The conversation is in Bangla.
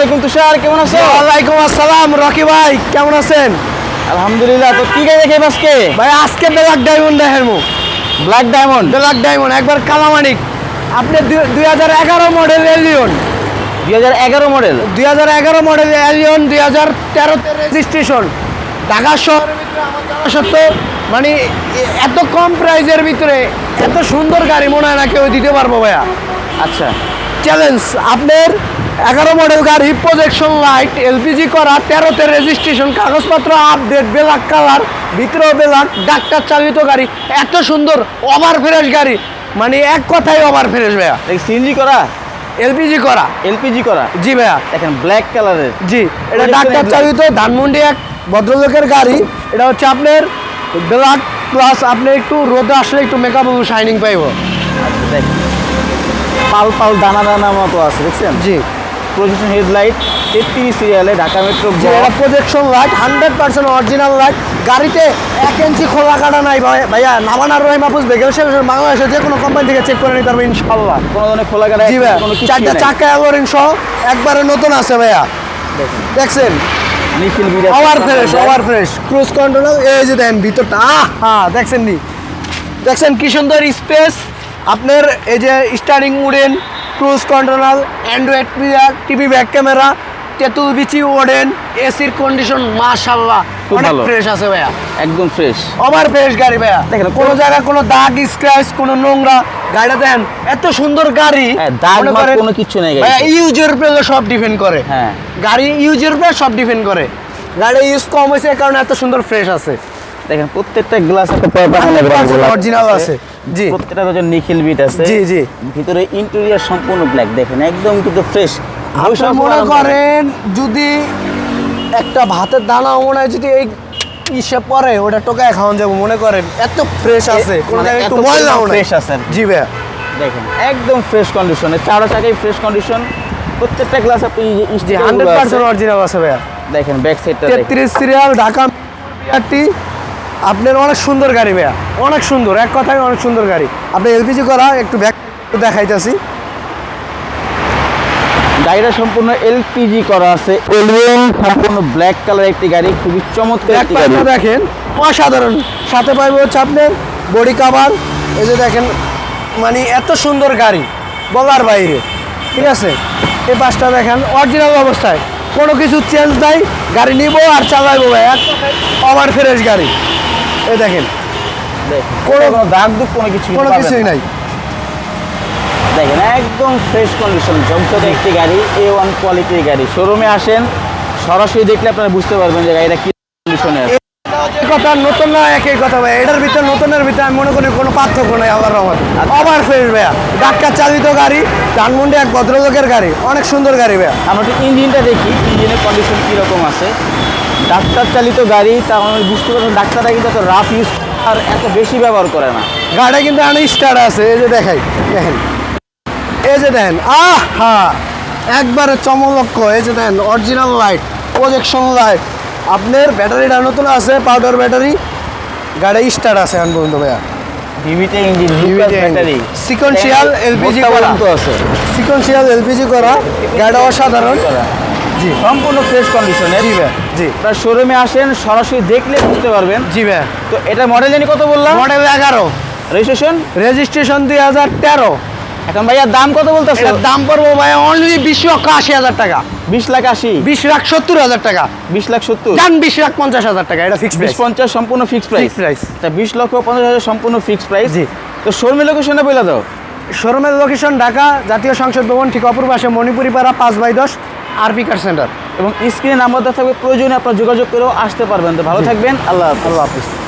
আলাইকুম তুষার কেমন আছো? ওয়ালাইকুম আসসালাম রকি ভাই কেমন আছেন? আলহামদুলিল্লাহ তো কি গাড়ি দেখে আজকে? ভাই আজকে ব্ল্যাক ডায়মন্ড দেখেন ব্ল্যাক ডায়মন্ড? ব্ল্যাক ডায়মন্ড একবার কালামানিক। আপনি দুই হাজার এগারো মডেল এলিয়ন দুই হাজার এগারো মডেল? দুই হাজার এগারো মডেল এলিয়ন দুই হাজার তেরোতে রেজিস্ট্রেশন ঢাকা শহরের ভিতরে সত্ত্বেও মানে এত কম প্রাইজের ভিতরে এত সুন্দর গাড়ি মনে হয় না কেউ দিতে পারব ভাইয়া। আচ্ছা। চ্যালেঞ্জ আপনার এগারো মডেল গাড়ি প্রজেকশন লাইট এলপিজি করা তেরোতে রেজিস্ট্রেশন কাগজপত্র আপডেট বেলাক কালার ভিতরেও বেলাক ডাক্তার চালিত গাড়ি এত সুন্দর ওভার ফ্রেশ গাড়ি। মানে এক কথাই ওভার ফ্রেশ ভাইয়া সিএনজি করা? এলপিজি করা। এলপিজি করা? জি ভাইয়া। দেখেন ব্ল্যাক কালারের জি এটা ডাক্তার চালিত ধানমন্ডি এক ভদ্রলোকের গাড়ি। এটা হচ্ছে আপনার ব্ল্যাক প্লাস আপনি একটু রোদে আসলে একটু মেকআপ শাইনিং পাইব। পাল পাল দানা দানা মতো আছে দেখছেন? জি। প্রজেকশন হেডলাইট তেত্রিশ সিরিয়ালে Dhaka metro projection light hundred percent original light গাড়িতে এক ইঞ্চি খোলা কাটা নাই ভাই- ভাইয়া নামানার রহিম হাফুজ বেগেল সাহেব বাংলাদেশে যে কোনো কোম্পানি থেকে চেক করে নিতে পারবে ইনশাল্লাহ কোনো ধরনের খোলা কাটা জি ভাইয়া চারটা চাকা অ্যালোরিং সহ একবারে নতুন আছে ভাইয়া। দেখছেন? নিখিল বির over fresh over fresh cruise control এই যে দেন ভিতরটা আহ! হ্যাঁ দেখছেন নি? দেখছেন কি সুন্দর স্পেস আপনার এই যে steering wooden cruise control Android player TV back camera তেঁতুল বিচি ওডেন এসির কন্ডিশন মাশাল্লাহ অনেক ফ্রেশ আছে ভাইয়া। একদম ফ্রেশ ওভার ফ্রেশ গাড়ি ভাইয়া। দেখেন, কোনো জায়গায় কোনো দাগ স্ক্র্যাচ কোনো নোংরা গাড়িটা দেন এত সুন্দর গাড়ি। হ্যাঁ, দাগ কোনো কিচ্ছু নেই। ভাইয়া ইউজের উপরে সব ডিপেন্ড করে। হ্যাঁ। গাড়ি ইউজের উপরে সব ডিপেন্ড করে। গাড়ি ইউজ কম হয়েছে কারণে এত সুন্দর ফ্রেশ আছে। দেখেন প্রত্যেকটা গ্লাস একটা অরিজিনাল আছে। জি। প্রত্যেকটা নিখিল বিট আছে। জি, জি। ভিতরে ইন্টেরিয়র সম্পূর্ণ ব্ল্যাক দেখেন একদম কিন্তু ফ্রেশ আপনি মনে করেন যদি একটা ভাতের দানা মনে হয় যদি এই ইসে পরে ওটা টোকায় খাওয়ান যাব মনে করেন এত ফ্রেশ আছে কোনো মানে জায়গায় একটু পরিমাণ আছে। জি ভাইয়া। দেখেন একদম ফ্রেশ কন্ডিশনে চারো চাকাই ফ্রেশ কন্ডিশন প্রত্যেকটা গ্লাস আপনি হান্ড্রেড পার্সেন্ট অরিজিনাল আছে। ভাইয়া। দেখেন ব্যাক সাইডটা তেত্রিশ সিরিয়াল ঢাকা আপনার অনেক সুন্দর গাড়ি ভাইয়া। অনেক সুন্দর এক কথায় অনেক সুন্দর গাড়ি। আপনি এলপিজি করা একটু ব্যাক দেখাইতেছি। গাড়িটা সম্পূর্ণ এলপিজি করা আছে। এলিয়ন সম্পূর্ণ ব্ল্যাক কালার একটি গাড়ি খুবই চমৎকার ব্যাক একটি গাড়ি। দেখেন অসাধারণ। সাথে পাইব হচ্ছে আপনার বডি কাভার এই যে দেখেন মানে এত সুন্দর গাড়ি বলার বাইরে। ঠিক আছে? এই পাশটা দেখেন অরিজিনাল অবস্থায়। কোনো কিছু চেঞ্জ নাই গাড়ি নিব আর চালাইবো ভাই এক ওভার ফ্রেশ গাড়ি। এই দেখেন। কোনো- দাগ দুঃখ কোনো কিছু কোনো কিছুই নাই। দেখেন একদম ফ্রেশ কন্ডিশন জমজমে একটি গাড়ি এ ওয়ান কোয়ালিটির গাড়ি। শোরুমে আসেন সরাসরি দেখলে আপনারা বুঝতে পারবেন যে গাড়িটা কি কন্ডিশনে আছে কথা নতুন না একই কথা ভাই। এটার ভিতরে নতুনের ভিতরে আমি মনে করি কোনো পার্থক্য নাই আল্লাহর রহমতে। ওভার ফ্রেশ ভাইয়া। ডাক্তার চালিত গাড়ি ধানমন্ডি এক ভদ্রলোকের গাড়ি। অনেক সুন্দর গাড়ি ভাইয়া। আমরা একটু ইঞ্জিনটা দেখি ইঞ্জিনের কন্ডিশন কীরকম আছে। ডাক্তার চালিত গাড়ি তা আমরা বুঝতে পারছেন ডাক্তাররা কিন্তু এত রাফ ইউজ আর এত বেশি ব্যবহার করে না। গাড়িটা কিন্তু অনেক স্টার আছে এই যে দেখাই দেখেন। এই যে দেখেন আহ! হা একবারে চমলক্ষ এই যে দেখেন অরিজিনাল লাইট প্রজেকশন লাইট আপনার ব্যাটারিটা নতুন আছে পাউডার ব্যাটারি গাড়ি স্টার আছে এখন পর্যন্ত ভাইয়া। ভিভিতে ইঞ্জিন ব্যাটারি সিকোয়েন্সিয়াল এলপিজি করা। আছে। সিকোয়েন্সিয়াল এলপিজি করা। গাড়িটা অসাধারণ। জি। সম্পূর্ণ ফ্রেশ জি ভাই জি। আপনার শোরুমে আসেন সরাসরি দেখলে বুঝতে পারবেন। জি ভাই। তো এটা মডেল জানি কত বললাম? মডেল এগারো। রেজিস্ট্রেশন রেজিস্ট্রেশন দুই হাজার তেরো। এখন ভাইয়া দাম কত বলতেছে? দাম পড়ব ভাই অনলি বিশ লক্ষ আশি হাজার টাকা। বিশ লাখ আশি? বিশ লাখ সত্তর হাজার টাকা। বিশ লাখ সত্তর? বিশ লাখ পঞ্চাশ হাজার টাকা এটা ফিক্স বিশ প্রাইস পঞ্চাশ সম্পূর্ণ ফিক্স প্রাইস price। তা বিশ লক্ষ পঞ্চাশ হাজার সম্পূর্ণ ফিক্স প্রাইস জি। তো শোরুমের লোকেশনে বলে দাও। শোরুমের লোকেশন ঢাকা জাতীয় সংসদ ভবন ঠিক অপর পাশে মণিপুরি পাড়া পাঁচ বাই দশ। আরপি কার সেন্টার এবং স্ক্রিনে নাম্বার দেওয়া থাকবে। প্রয়োজনে আপনার যোগাযোগ করেও আসতে পারবেন। তো ভালো থাকবেন। আল্লাহ। আল্লাহ হাফিজ।